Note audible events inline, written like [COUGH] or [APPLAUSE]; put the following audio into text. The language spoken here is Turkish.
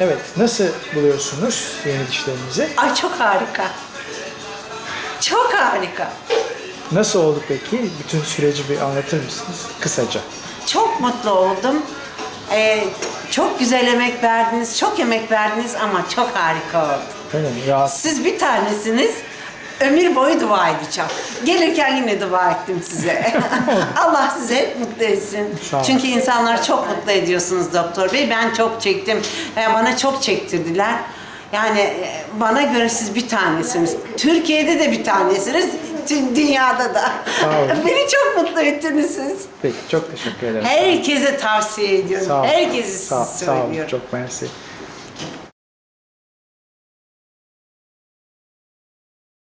Evet, nasıl buluyorsunuz yeni dişlerinizi? Ay çok harika. Çok harika. Nasıl oldu peki? Bütün süreci bir anlatır mısınız? Kısaca. Çok mutlu oldum. Ee, çok güzel emek verdiniz, çok emek verdiniz ama çok harika oldu. Öyle mi? Rahat. Siz bir tanesiniz. Ömür boyu dua edeceğim. Gelirken yine dua ettim size. [LAUGHS] Allah sizi mutlu etsin. Çünkü insanlar çok mutlu ediyorsunuz doktor bey. Ben çok çektim. Ee, Bana çok çektirdiler. Yani e, bana göre siz bir tanesiniz. Türkiye'de de bir tanesiniz. Tüm dünyada da. Sağ olun. [LAUGHS] Beni çok mutlu ettiniz siz. Peki, çok teşekkür ederim. Herkese tavsiye ediyorum. Sağ olun. Herkese Sağ, sağ olun. söylüyorum. Çok mersi.